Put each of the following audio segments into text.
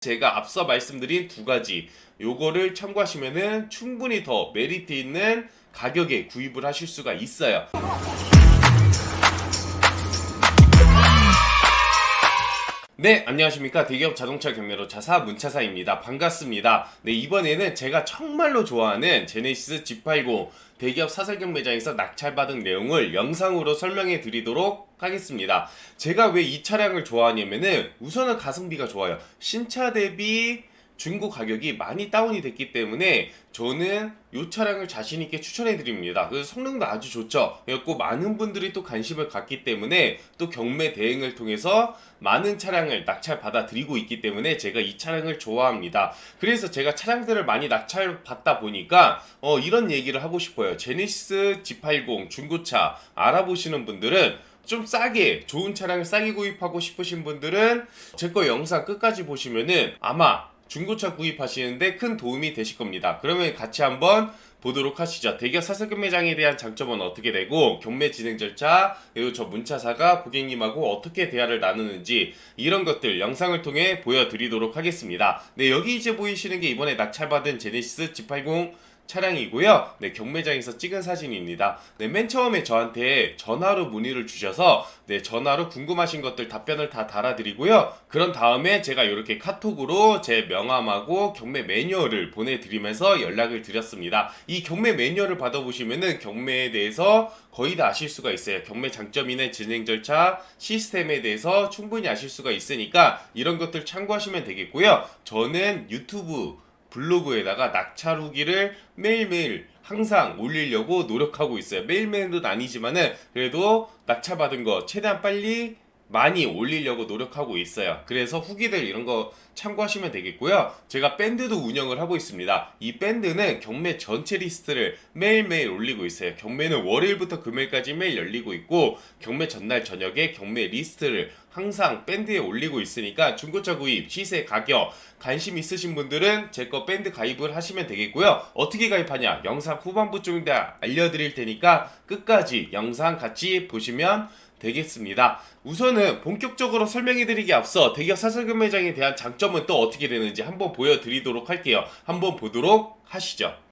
제가 앞서 말씀드린 두 가지 요거를 참고하시면은 충분히 더 메리트 있는 가격에 구입을 하실 수가 있어요. 네, 안녕하십니까. 대기업 자동차 경매로 자사 문차사입니다. 반갑습니다. 네, 이번에는 제가 정말로 좋아하는 제네시스 G80 대기업 사설 경매장에서 낙찰받은 내용을 영상으로 설명해 드리도록 하겠습니다. 제가 왜 이 차량을 좋아하냐면은 우선은 가성비가 좋아요. 신차 대비 중고 가격이 많이 다운이 됐기 때문에 저는 이 차량을 자신 있게 추천해 드립니다. 그 성능도 아주 좋죠. 그래갖고 많은 분들이 또 관심을 갖기 때문에 또 경매 대행을 통해서 많은 차량을 낙찰 받아 드리고 있기 때문에 제가 이 차량을 좋아합니다. 그래서 제가 차량들을 많이 낙찰 받다 보니까 어, 이런 얘기를 하고 싶어요. 제네시스 G80 중고차 알아보시는 분들은 좀 싸게 좋은 차량을 싸게 구입하고 싶으신 분들은 제 거 영상 끝까지 보시면은 아마 중고차 구입하시는데 큰 도움이 되실 겁니다. 그러면 같이 한번 보도록 하시죠. 대기업 사설금 매장에 대한 장점은 어떻게 되고 경매 진행 절차 그리고 저 문차사가 고객님하고 어떻게 대화를 나누는지 이런 것들 영상을 통해 보여드리도록 하겠습니다. 네 여기 이제 보이시는 게 이번에 낙찰받은 제네시스 G80 차량이고요. 네, 경매장에서 찍은 사진입니다. 네, 맨 처음에 저한테 전화로 문의를 주셔서 네, 전화로 궁금하신 것들 답변을 다 달아드리고요. 그런 다음에 제가 이렇게 카톡으로 제 명함하고 경매 매뉴얼을 보내드리면서 연락을 드렸습니다. 이 경매 매뉴얼을 받아보시면은 경매에 대해서 거의 다 아실 수가 있어요. 경매 장점이나 진행 절차, 시스템에 대해서 충분히 아실 수가 있으니까 이런 것들 참고하시면 되겠고요. 저는 유튜브 블로그에다가 낙찰 후기를 매일매일 항상 올리려고 노력하고 있어요. 매일매일은 아니지만은 그래도 낙찰 받은 거 최대한 빨리 많이 올리려고 노력하고 있어요. 그래서 후기들 이런 거 참고하시면 되겠고요. 제가 밴드도 운영을 하고 있습니다. 이 밴드는 경매 전체 리스트를 매일매일 올리고 있어요. 경매는 월요일부터 금요일까지 매일 열리고 있고 경매 전날 저녁에 경매 리스트를 항상 밴드에 올리고 있으니까 중고차 구입, 시세, 가격 관심 있으신 분들은 제 거 밴드 가입을 하시면 되겠고요. 어떻게 가입하냐? 영상 후반부 쪽에 알려드릴 테니까 끝까지 영상 같이 보시면 되겠습니다. 우선은 본격적으로 설명해 드리기 앞서 대기업 사설금 매장에 대한 장점은 또 어떻게 되는지 한번 보여드리도록 할게요. 한번 보도록 하시죠.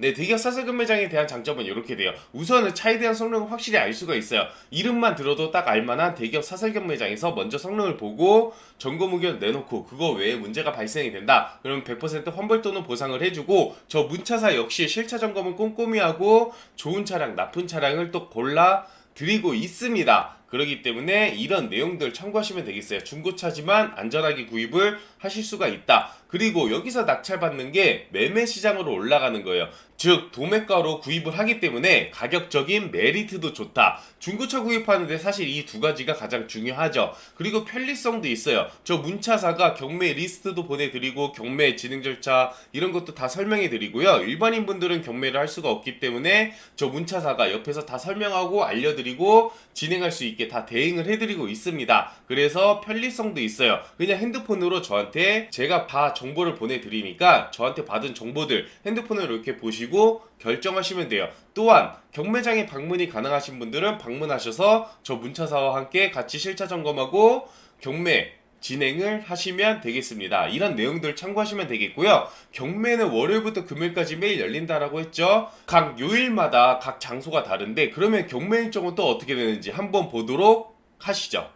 네, 대기업 사설금 매장에 대한 장점은 이렇게 돼요. 우선은 차에 대한 성능을 확실히 알 수가 있어요. 이름만 들어도 딱 알만한 대기업 사설금 매장에서 먼저 성능을 보고 점검 의견 내놓고 그거 외에 문제가 발생이 된다. 그러면 100% 환불 또는 보상을 해주고 저 문차사 역시 실차 점검은 꼼꼼히 하고 좋은 차량, 나쁜 차량을 또 골라 드리고 있습니다. 그렇기 때문에 이런 내용들 참고하시면 되겠어요. 중고차지만 안전하게 구입을 하실 수가 있다. 그리고 여기서 낙찰받는 게 매매 시장으로 올라가는 거예요. 즉 도매가로 구입을 하기 때문에 가격적인 메리트도 좋다. 중고차 구입하는데 사실 이 두 가지가 가장 중요하죠. 그리고 편리성도 있어요. 저 문차사가 경매 리스트도 보내드리고 경매 진행 절차 이런 것도 다 설명해 드리고요. 일반인 분들은 경매를 할 수가 없기 때문에 저 문차사가 옆에서 다 설명하고 알려드리고 진행할 수 있게 다 대응을 해드리고 있습니다. 그래서 편리성도 있어요. 그냥 핸드폰으로 저한테 제가 다 정보를 보내드리니까 저한테 받은 정보들 핸드폰으로 이렇게 보시고 결정하시면 돼요. 또한 경매장에 방문이 가능하신 분들은 방문하셔서 저 문차사와 함께 같이 실차 점검하고 경매 진행을 하시면 되겠습니다. 이런 내용들 참고하시면 되겠고요. 경매는 월요일부터 금요일까지 매일 열린다라고 했죠. 각 요일마다 각 장소가 다른데 그러면 경매 일정은 또 어떻게 되는지 한번 보도록 하시죠.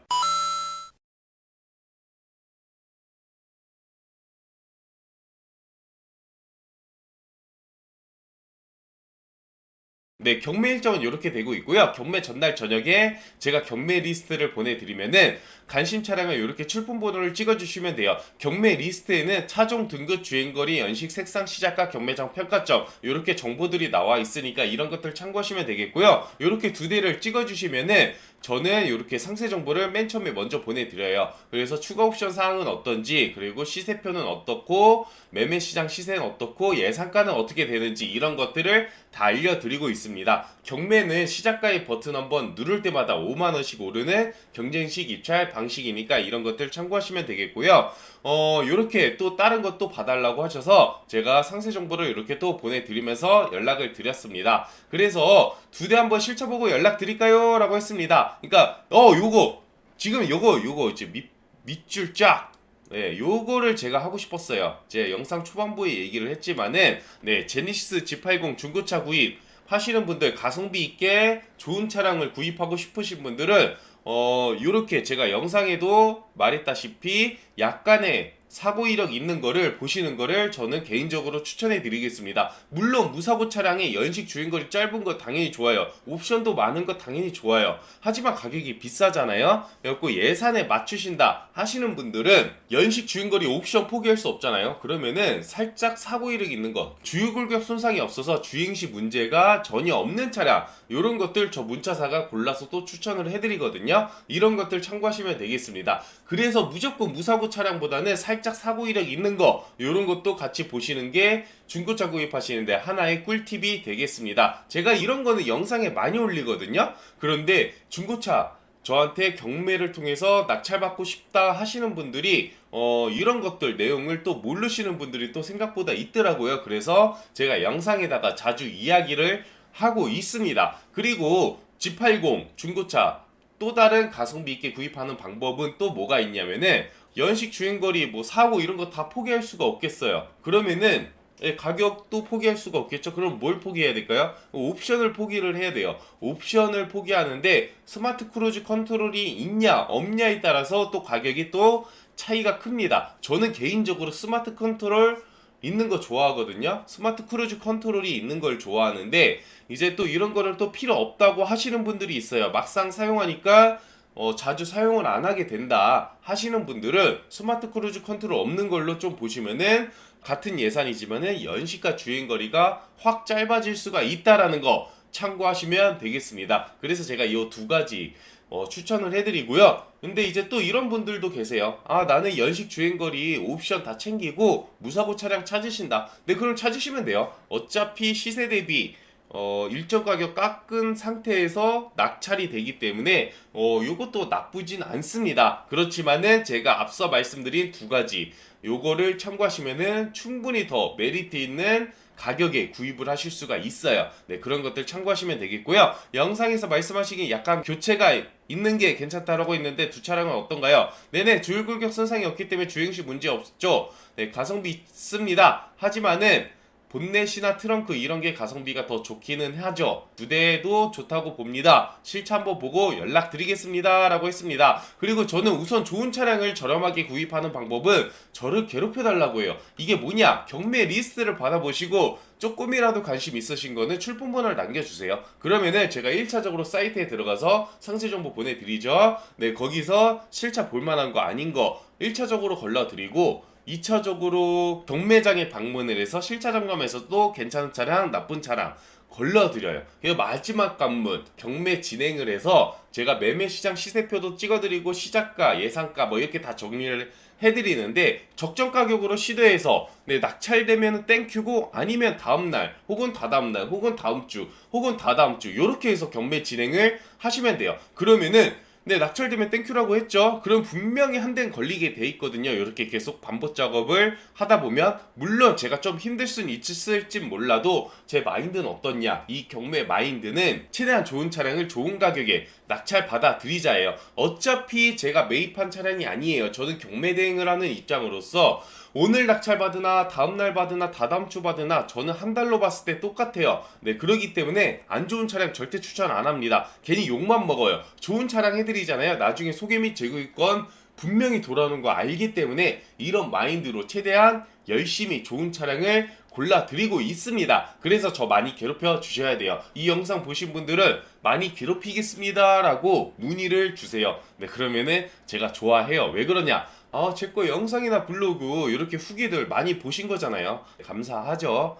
네, 경매 일정은 이렇게 되고 있고요. 경매 전날 저녁에 제가 경매 리스트를 보내드리면은 관심 차량을 이렇게 출품 번호를 찍어주시면 돼요. 경매 리스트에는 차종 등급 주행거리 연식 색상 시작가 경매장 평가점 이렇게 정보들이 나와 있으니까 이런 것들 참고하시면 되겠고요. 이렇게 두 대를 찍어주시면은 저는 이렇게 상세 정보를 맨 처음에 먼저 보내드려요. 그래서 추가 옵션 사항은 어떤지, 그리고 시세표는 어떻고, 매매 시장 시세는 어떻고, 예상가는 어떻게 되는지 이런 것들을 다 알려드리고 있습니다. 경매는 시작가의 버튼 한번 누를 때마다 5만원씩 오르는 경쟁식 입찰 방식이니까 이런 것들 참고하시면 되겠고요. 어, 요렇게 또 다른 것도 봐달라고 하셔서 제가 상세 정보를 이렇게 또 보내드리면서 연락을 드렸습니다. 그래서 두 대 한번 실차 보고 연락 드릴까요? 라고 했습니다. 그러니까, 어, 요거, 지금 요거, 요거, 이제 밑, 밑줄 쫙. 네, 요거를 제가 하고 싶었어요. 제 영상 초반부에 얘기를 했지만은, 네, 제니시스 G80 중고차 구입 하시는 분들, 가성비 있게 좋은 차량을 구입하고 싶으신 분들은, 어, 요렇게 제가 영상에도 말했다시피 약간의 사고 이력 있는 거를 보시는 거를 저는 개인적으로 추천해 드리겠습니다. 물론 무사고 차량의 연식 주행거리 짧은 거 당연히 좋아요. 옵션도 많은 거 당연히 좋아요. 하지만 가격이 비싸잖아요. 그래갖고 예산에 맞추신다 하시는 분들은 연식 주행거리 옵션 포기할 수 없잖아요. 그러면은 살짝 사고 이력 있는 거, 주유 골격 손상이 없어서 주행 시 문제가 전혀 없는 차량 이런 것들 저 문차사가 골라서 또 추천을 해드리거든요. 이런 것들 참고하시면 되겠습니다. 그래서 무조건 무사고 차량보다는 살짝 사고 이력 있는 거 이런 것도 같이 보시는 게 중고차 구입하시는데 하나의 꿀팁이 되겠습니다. 제가 이런 거는 영상에 많이 올리거든요. 그런데 중고차 저한테 경매를 통해서 낙찰받고 싶다 하시는 분들이 어, 이런 것들 내용을 또 모르시는 분들이 또 생각보다 있더라고요. 그래서 제가 영상에다가 자주 이야기를 하고 있습니다. 그리고 G80 중고차 또 다른 가성비 있게 구입하는 방법은 또 뭐가 있냐면은 연식 주행거리 뭐 사고 이런 거 다 포기할 수가 없겠어요. 그러면은 예, 가격도 포기할 수가 없겠죠. 그럼 뭘 포기해야 될까요? 옵션을 포기를 해야 돼요. 옵션을 포기하는데 스마트 크루즈 컨트롤이 있냐 없냐에 따라서 또 가격이 또 차이가 큽니다. 저는 개인적으로 스마트 컨트롤 있는 거 좋아하거든요. 스마트 크루즈 컨트롤이 있는 걸 좋아하는데 이제 또 이런 거를 또 필요 없다고 하시는 분들이 있어요. 막상 사용하니까 어, 자주 사용을 안 하게 된다 하시는 분들은 스마트 크루즈 컨트롤 없는 걸로 좀 보시면은 같은 예산이지만은 연식과 주행 거리가 확 짧아질 수가 있다라는 거 참고하시면 되겠습니다. 그래서 제가 이 두 가지 어, 추천을 해드리고요. 근데 이제 또 이런 분들도 계세요. 아, 나는 연식 주행거리 옵션 다 챙기고 무사고 차량 찾으신다. 네, 그럼 찾으시면 돼요. 어차피 시세 대비 어, 일정 가격 깎은 상태에서 낙찰이 되기 때문에 어, 요것도 나쁘진 않습니다. 그렇지만은 제가 앞서 말씀드린 두 가지 요거를 참고하시면은 충분히 더 메리트 있는 가격에 구입을 하실 수가 있어요. 네, 그런 것들 참고하시면 되겠고요. 영상에서 말씀하시기 약간 교체가 있는 게 괜찮다라고 했는데 두 차량은 어떤가요? 네네, 주유 골격 손상이 없기 때문에 주행시 문제 없죠. 네, 가성비 있습니다. 하지만은 본넷이나 트렁크 이런 게 가성비가 더 좋기는 하죠. 두 대도 좋다고 봅니다. 실차 한번 보고 연락드리겠습니다. 라고 했습니다. 그리고 저는 우선 좋은 차량을 저렴하게 구입하는 방법은 저를 괴롭혀달라고 해요. 이게 뭐냐? 경매 리스트를 받아보시고 조금이라도 관심 있으신 거는 출품 번호를 남겨주세요. 그러면은 제가 1차적으로 사이트에 들어가서 상세 정보 보내드리죠. 네, 거기서 실차 볼만한 거 아닌 거 1차적으로 걸러드리고 2차적으로 경매장에 방문을 해서 실차 점검에서도 괜찮은 차량, 나쁜 차량 걸러드려요. 그리고 마지막 관문 경매 진행을 해서 제가 매매 시장 시세표도 찍어드리고 시작가, 예상가 뭐 이렇게 다 정리를 해드리는데 적정 가격으로 시도해서 네, 낙찰되면 땡큐고 아니면 다음날 혹은 다다음날 혹은 다음주 혹은 다다음주 이렇게 해서 경매 진행을 하시면 돼요. 그러면은 네, 낙찰되면 땡큐라고 했죠. 그럼 분명히 한 대는 걸리게 돼 있거든요. 이렇게 계속 반복 작업을 하다 보면 물론 제가 좀 힘들 수는 있을지 몰라도 제 마인드는 어떻냐? 이 경매 마인드는 최대한 좋은 차량을 좋은 가격에 낙찰 받아 드리자예요. 어차피 제가 매입한 차량이 아니에요. 저는 경매 대행을 하는 입장으로서 오늘 낙찰 받으나 다음날 받으나 다다음 주 받으나 저는 한 달로 봤을 때 똑같아요. 네, 그러기 때문에 안 좋은 차량 절대 추천 안 합니다. 괜히 욕만 먹어요. 좋은 차량 해드리잖아요. 나중에 소개 및 재구입권 분명히 돌아오는 거 알기 때문에 이런 마인드로 최대한 열심히 좋은 차량을 골라드리고 있습니다. 그래서 저 많이 괴롭혀 주셔야 돼요. 이 영상 보신 분들은 많이 괴롭히겠습니다 라고 문의를 주세요. 네, 그러면은 제가 좋아해요. 왜 그러냐? 아, 제거 영상이나 블로그 이렇게 후기들 많이 보신 거잖아요. 감사하죠.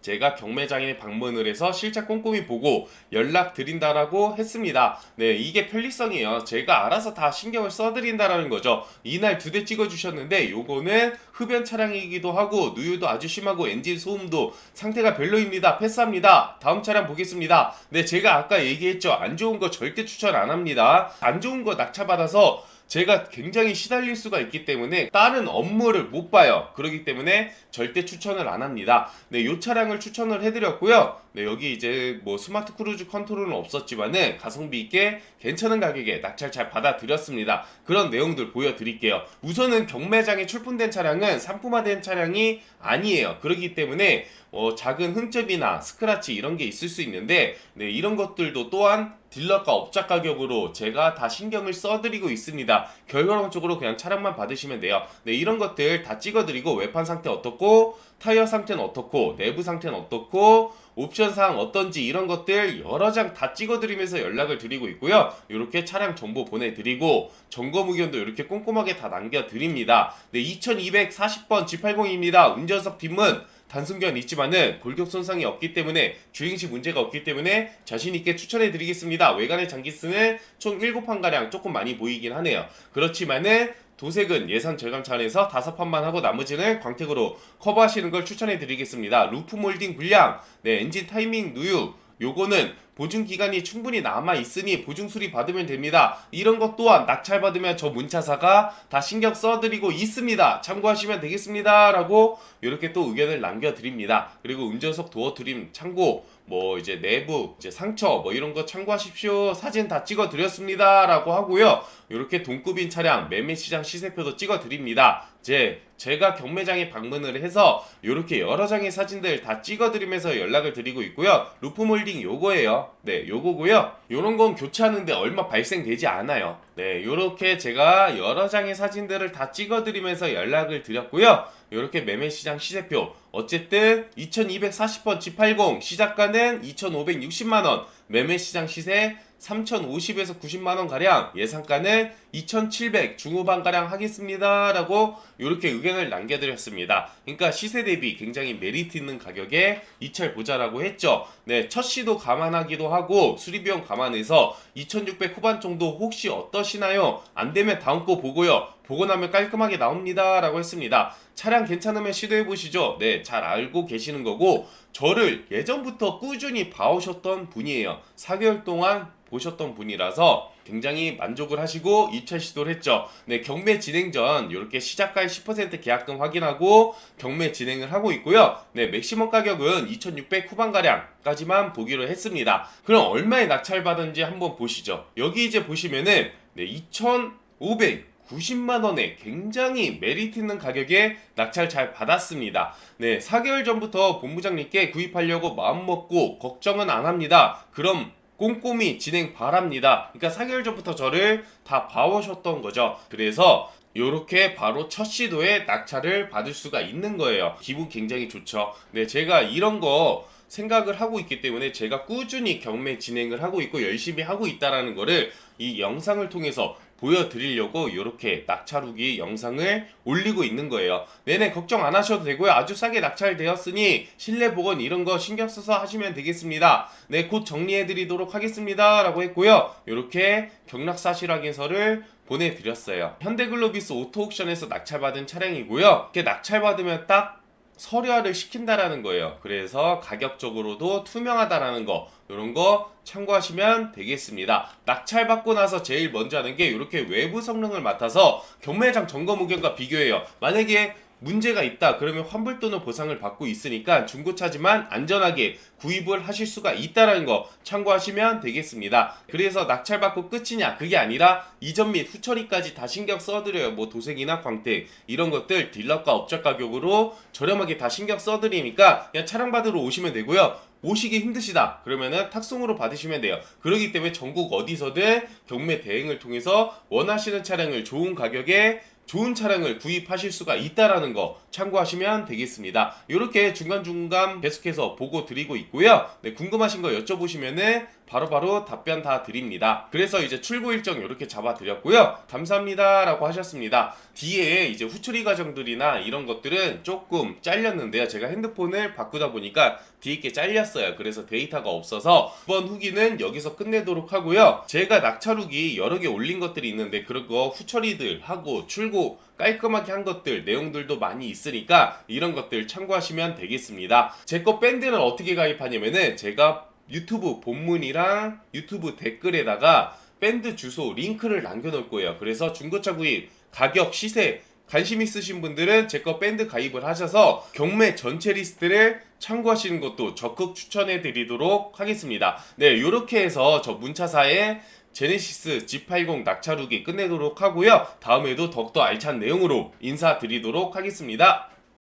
제가 경매장에 방문을 해서 실제 꼼꼼히 보고 연락 드린다라고 했습니다. 네, 이게 편리성이에요. 제가 알아서 다 신경을 써드린다라는 거죠. 이날 두 대 찍어주셨는데 요거는 흡연 차량이기도 하고 누유도 아주 심하고 엔진 소음도 상태가 별로입니다. 패스합니다. 다음 차량 보겠습니다. 네, 제가 아까 얘기했죠. 안 좋은 거 절대 추천 안 합니다. 안 좋은 거 낙찰받아서 제가 굉장히 시달릴 수가 있기 때문에 다른 업무를 못 봐요. 그렇기 때문에 절대 추천을 안 합니다. 네, 요 차량을 추천을 해드렸고요. 네, 여기 이제 뭐 스마트 크루즈 컨트롤은 없었지만은 가성비 있게 괜찮은 가격에 낙찰 잘 받아들였습니다. 그런 내용들 보여드릴게요. 우선은 경매장에 출품된 차량은 상품화된 차량이 아니에요. 그렇기 때문에 어, 작은 흠집이나 스크라치 이런 게 있을 수 있는데 네, 이런 것들도 또한 딜러가 업자 가격으로 제가 다 신경을 써드리고 있습니다. 결과론적으로 그냥 차량만 받으시면 돼요. 네, 이런 것들 다 찍어드리고 외판 상태 어떻고 타이어 상태는 어떻고 내부 상태는 어떻고 옵션 사항 어떤지 이런 것들 여러 장 다 찍어드리면서 연락을 드리고 있고요. 이렇게 차량 정보 보내드리고 점검 의견도 이렇게 꼼꼼하게 다 남겨드립니다. 네, 2240번 G80입니다. 운전석 뒷문 단순견 있지만은 골격 손상이 없기 때문에 주행 시 문제가 없기 때문에 자신 있게 추천해 드리겠습니다. 외관의 장기스는 총 7판 가량 조금 많이 보이긴 하네요. 그렇지만은 도색은 예산 절감 차원에서 다섯 판만 하고 나머지는 광택으로 커버하시는 걸 추천해 드리겠습니다. 루프 몰딩 불량, 네, 엔진 타이밍 누유, 요거는 보증 기간이 충분히 남아 있으니 보증 수리 받으면 됩니다. 이런 것 또한 낙찰 받으면 저 문차사가 다 신경 써드리고 있습니다. 참고하시면 되겠습니다라고 이렇게 또 의견을 남겨드립니다. 그리고 운전석 도어 트림 참고 뭐 이제 내부 이제 상처 뭐 이런 거 참고하십시오. 사진 다 찍어 드렸습니다 라고 하고요. 이렇게 동급인 차량 매매 시장 시세표도 찍어 드립니다. 제 제가 경매장에 방문을 해서 이렇게 여러 장의 사진들 다 찍어 드리면서 연락을 드리고 있고요. 루프 몰딩 요거예요. 네, 요거고요. 요런 건 교체하는데 얼마 발생되지 않아요. 네, 요렇게 제가 여러 장의 사진들을 다 찍어 드리면서 연락을 드렸고요. 이렇게 매매시장 시세표 어쨌든 2240번 G80 시작가는 2560만원 매매시장 시세 3050에서 90만원 가량 예상가는 2700 중후반 가량 하겠습니다 라고 이렇게 의견을 남겨드렸습니다. 그러니까 시세 대비 굉장히 메리트 있는 가격에 이 차를 보자라고 했죠. 네, 첫 시도 감안하기도 하고 수리비용 감안해서 2600 후반 정도 혹시 어떠시나요? 안 되면 다음 거 보고요. 보고 나면 깔끔하게 나옵니다 라고 했습니다 차량 괜찮으면 시도해 보시죠 네 잘 알고 계시는 거고 저를 예전부터 꾸준히 봐오셨던 분이에요 4개월 동안 보셨던 분이라서 굉장히 만족을 하시고 2차 시도를 했죠. 네, 경매 진행 전 이렇게 시작가의 10% 계약금 확인하고 경매 진행을 하고 있고요. 네, 맥시멈 가격은 2,600 후반 가량까지만 보기로 했습니다. 그럼 얼마에 낙찰 받은지 한번 보시죠. 여기 이제 보시면은 네, 2,500 90만 원에 굉장히 메리트 있는 가격에 낙찰 잘 받았습니다. 네, 4개월 전부터 본부장님께 구입하려고 마음 먹고 걱정은 안 합니다. 그럼 꼼꼼히 진행 바랍니다. 그러니까 4개월 전부터 저를 다 봐오셨던 거죠. 그래서 요렇게 바로 첫 시도에 낙찰을 받을 수가 있는 거예요. 기분 굉장히 좋죠. 네, 제가 이런 거 생각을 하고 있기 때문에 제가 꾸준히 경매 진행을 하고 있고 열심히 하고 있다라는 거를 이 영상을 통해서 보여드리려고 이렇게 낙찰 후기 영상을 올리고 있는 거예요. 네네 걱정 안 하셔도 되고요. 아주 싸게 낙찰되었으니 실내 보건 이런 거 신경 써서 하시면 되겠습니다. 네, 곧 정리해드리도록 하겠습니다.라고 했고요. 이렇게 경락 사실 확인서를 보내드렸어요. 현대글로비스 오토옥션에서 낙찰받은 차량이고요. 이렇게 낙찰받으면 딱 서류화를 시킨다라는 거예요. 그래서 가격적으로도 투명하다라는 거 이런 거 참고하시면 되겠습니다. 낙찰 받고 나서 제일 먼저 하는 게 이렇게 외부 성능을 맡아서 경매장 점검 의견과 비교해요. 만약에 문제가 있다 그러면 환불 또는 보상을 받고 있으니까 중고차지만 안전하게 구입을 하실 수가 있다라는 거 참고하시면 되겠습니다. 그래서 낙찰받고 끝이냐 그게 아니라 이전 및 후처리까지 다 신경 써드려요. 뭐 도색이나 광택 이런 것들 딜러가 업적 가격으로 저렴하게 다 신경 써드리니까 그냥 차량 받으러 오시면 되고요. 오시기 힘드시다 그러면은 탁송으로 받으시면 돼요 그렇기 때문에 전국 어디서든 경매 대행을 통해서 원하시는 차량을 좋은 가격에 좋은 차량을 구입하실 수가 있다라는 거 참고하시면 되겠습니다. 이렇게 중간중간 계속해서 보고 드리고 있고요. 네, 궁금하신 거 여쭤보시면은 바로 바로 답변 다 드립니다. 그래서 이제 출고 일정 이렇게 잡아 드렸고요. 감사합니다 라고 하셨습니다. 뒤에 이제 후처리 과정들이나 이런 것들은 조금 잘렸는데요. 제가 핸드폰을 바꾸다 보니까 뒤에 게 잘렸어요. 그래서 데이터가 없어서 이번 후기는 여기서 끝내도록 하고요. 제가 낙찰 후기 여러 개 올린 것들이 있는데 그런 거 후처리들 하고 출고 깔끔하게 한 것들 내용들도 많이 있으니까 이런 것들 참고하시면 되겠습니다. 제 거 밴드는 어떻게 가입하냐면은 제가 유튜브 본문이랑 유튜브 댓글에다가 밴드 주소 링크를 남겨놓을 거예요. 그래서 중고차 구입 가격 시세 관심 있으신 분들은 제 거 밴드 가입을 하셔서 경매 전체 리스트를 참고하시는 것도 적극 추천해 드리도록 하겠습니다. 네, 이렇게 해서 저 문차사의 제네시스 G80 낙차루기 끝내도록 하고요. 다음에도 더욱더 알찬 내용으로 인사드리도록 하겠습니다.